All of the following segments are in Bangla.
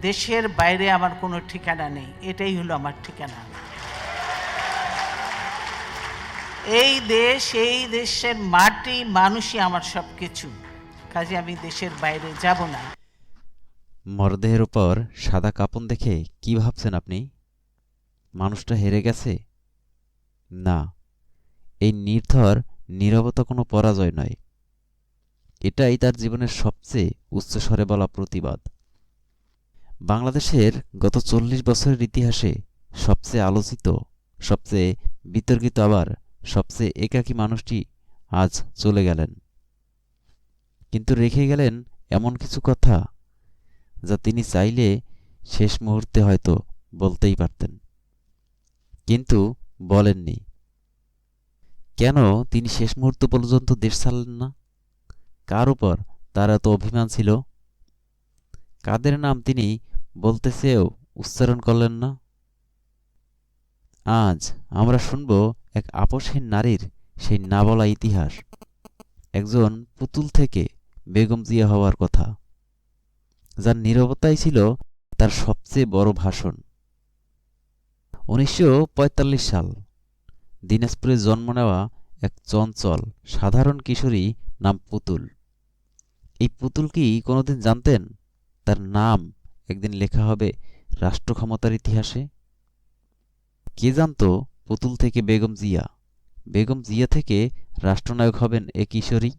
দেশের বাইরে আমার কোনো ঠিকানা নেই। এটাই হলো আমার ঠিকানা। এই দেশ, এই দেশের মাটি, মানুষই আমার সব কিছু কাজে আমি দেশের বাইরে যাব না। মরদেহের উপর সাদা কাপন দেখে কি ভাবছেন আপনি? মানুষটা হেরে গেছে? না, এই নির্ধর, নীরবতা কোনো পরাজয় নয়। এটাই তার জীবনের সবচেয়ে উচ্চস্বরে বলা প্রতিবাদ। বাংলাদেশের গত চল্লিশ বছরের ইতিহাসে সবচেয়ে আলোচিত, সবচেয়ে বিতর্কিত আবার সবচেয়ে একাকী মানুষটি আজ চলে গেলেন। কিন্তু রেখে গেলেন এমন কিছু কথা যা তিনি চাইলে শেষ মুহূর্তে হয়তো বলতেই পারতেন। কিন্তু বলেননি। কেন তিনি শেষ মুহূর্ত পর্যন্ত দেশ ছাড়লেন না? কার উপর তার এত অভিমান ছিল? কাদের নাম তিনি বলতে চেয়েও উচ্চারণ করলেন না। আজ আমরা শুনব এক আপসহীন নারীর সেই না বলা ইতিহাস। একজন পুতুল থেকে বেগম জিয়া হওয়ার কথা। যার নিরবতাই ছিল তার সবচেয়ে বড় ভাষণ। উনিশশো পঁয়তাল্লিশ সাল দিনাজপুরে জন্ম নেওয়া এক চঞ্চল, সাধারণ কিশোরী নাম পুতুল। এই পুতুল কি কোনোদিন জানতেন? তার নাম একদিন লেখা হবে রাষ্ট্র ক্ষমতার ইতিহাসে। কে জানত পুতুল থেকে বেগম জিয়া? বেগম জিয়া থেকে রাষ্ট্রনায়ক হবেন এ কিশোরী?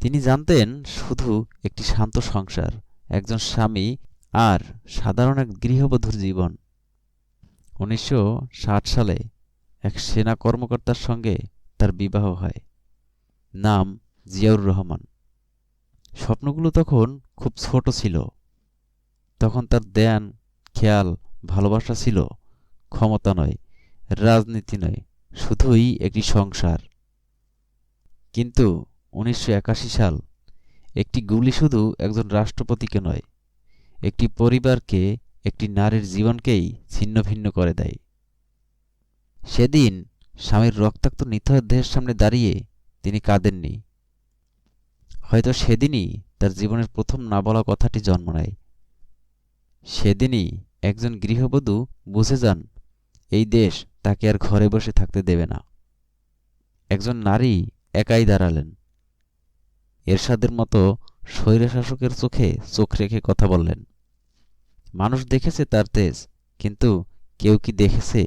তিনি জানতেন শুধু একটি শান্ত সংসার, একজন স্বামী আর সাধারণ এক গৃহবধূর জীবন। উনিশশো সালে এক সেনা কর্মকর্তার সঙ্গে তার বিবাহ হয়। নাম জিয়াউর রহমান। স্বপ্নগুলো তখন খুব ছোট ছিল। তখন তার ধ্যান, খেয়াল, ভালোবাসা ছিল। ক্ষমতা নয়, রাজনীতি নয়, শুধুই একটি সংসার। কিন্তু উনিশশো একাশি সাল একটি গুলি শুধু একজন রাষ্ট্রপতিকে নয়, একটি পরিবারকে, একটি নারীর জীবনকেই ছিন্ন ভিন্ন করে দেয়। সেদিন স্বামীর রক্তাক্ত নিথর দেহের সামনে দাঁড়িয়ে তিনি কাঁদেননি। হয়তো সেদিনই তার জীবনের প্রথম না বলা কথাটি জন্ম নেয়। সেদিনই একজন গৃহবধূ বুঝে যান, এই দেশ তাকে আর ঘরে বসে থাকতে দেবে না। একজন নারী একাই দাঁড়ালেন। এরশাদের মতো স্বৈরশাসকের চোখে চোখ রেখে কথা বললেন, মানুষ দেখেছে তার তেজ, কিন্তু কেউ কি দেখেছে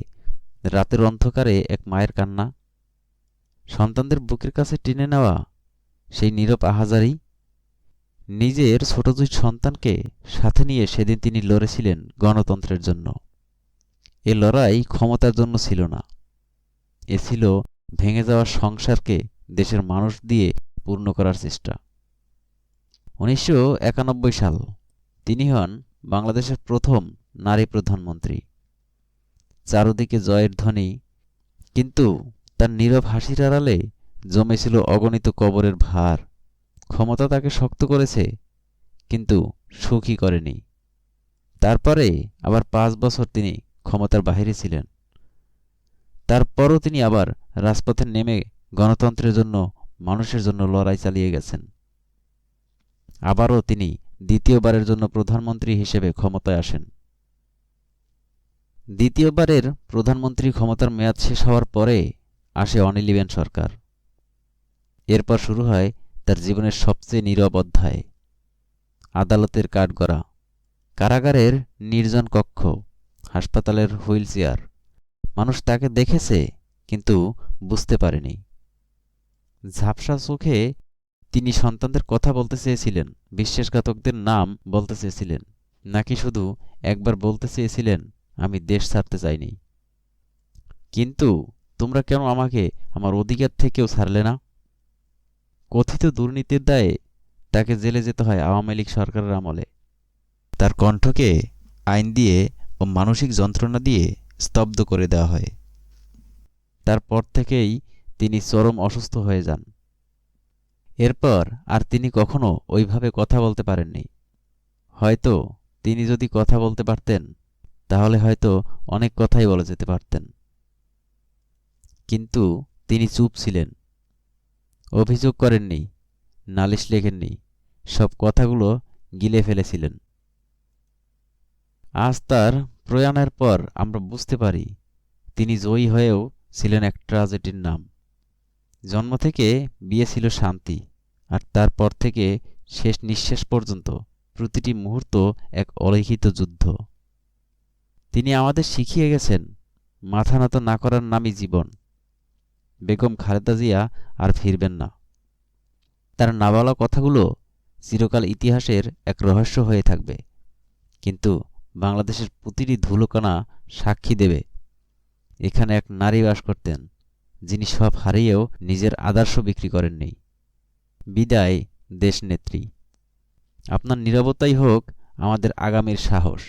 রাতের অন্ধকারে এক মায়ের কান্না? সন্তানদের বুকের কাছে টেনে নেওয়া সেই নীরব আহাজারি নিজের ছোট দুই সন্তানকে সাথে নিয়ে সেদিন তিনি লড়েছিলেন গণতন্ত্রের জন্য। এ লড়াই ক্ষমতার জন্য ছিল না। এ ছিল ভেঙে যাওয়া সংসারকে দেশের মানুষ দিয়ে পূর্ণ করার চেষ্টা। উনিশশো একানব্বই সাল তিনি হন বাংলাদেশের প্রথম নারী প্রধানমন্ত্রী। চারদিকে জয়ের ধ্বনি, কিন্তু তার নীরব হাসির আড়ালে জমেছিল অগণিত কবরের ভার। ক্ষমতা তাকে শক্ত করেছে, কিন্তু সুখী করেনি। তারপরে আবার পাঁচ বছর তিনি ক্ষমতার বাহিরে ছিলেন। তারপরও তিনি আবার রাজপথে নেমে গণতন্ত্রের জন্য, মানুষের জন্য লড়াই চালিয়ে গেছেন। আবারও তিনি দ্বিতীয়বারের জন্য প্রধানমন্ত্রী হিসেবে ক্ষমতায় আসেন। দ্বিতীয়বারের প্রধানমন্ত্রী ক্ষমতার মেয়াদ শেষ হওয়ার পরে আসে অনিলিবেন সরকার। এরপর শুরু হয় তার জীবনের সবচেয়ে নীরব অধ্যায়। আদালতের কাঠগড়া। কারাগারের নির্জন কক্ষ, হাসপাতালের হুইল চেয়ার। মানুষ তাকে দেখেছে, কিন্তু বুঝতে পারেনি। ঝাপসা চোখে তিনি সন্তানদের কথা বলতে চেয়েছিলেন, বিশ্বাসঘাতকদের নাম বলতে চেয়েছিলেন, নাকি শুধু একবার বলতে চেয়েছিলেন, আমি দেশ ছাড়তে চাইনি। কিন্তু তোমরা কেন আমাকে আমার অধিকার থেকেও ছাড়লে না? কথিত দুর্নীতির দায়ে তাকে জেলে যেতে হয় আওয়ামী লীগ সরকারের আমলে। তার কণ্ঠকে আইন দিয়ে ও মানসিক যন্ত্রণা দিয়ে স্তব্ধ করে দেওয়া হয়। তারপর থেকেই তিনি চরম অসুস্থ হয়ে যান। এরপর আর তিনি কখনো ওইভাবে কথা বলতে পারেননি। হয়তো তিনি যদি কথা বলতে পারতেন, তাহলে হয়তো অনেক কথাই বলে যেতে পারতেন। কিন্তু তিনি চুপ ছিলেন। অভিযোগ করেননি, নালিশ লেখেননি, সব কথাগুলো গিলে ফেলেছিলেন। আজ তার প্রয়াণের পর আমরা বুঝতে পারি তিনি জয়ী হয়েও ছিলেন এক ট্রাজেডির নাম। জন্ম থেকে বিয়ে ছিল শান্তি, আর তারপর থেকে শেষ নিঃশ্বাস পর্যন্ত প্রতিটি মুহূর্ত এক অলিখিত যুদ্ধ। তিনি আমাদের শিখিয়ে গেছেন, মাথা নত না করার নামই জীবন। বেগম খালেদা জিয়া আর ফিরবেন না। তার না বলা কথাগুলো চিরকাল ইতিহাসের এক রহস্য হয়ে থাকবে। কিন্তু বাংলাদেশের প্রতিটি ধুলোকানা সাক্ষী দেবে। এখানে এক নারী বাস করতেন, যিনি সব হারিয়েও নিজের আদর্শ বিক্রি করেননি। বিদায়, দেশনেত্রী। আপনার নিরবতাই হোক আমাদের আগামীর সাহস।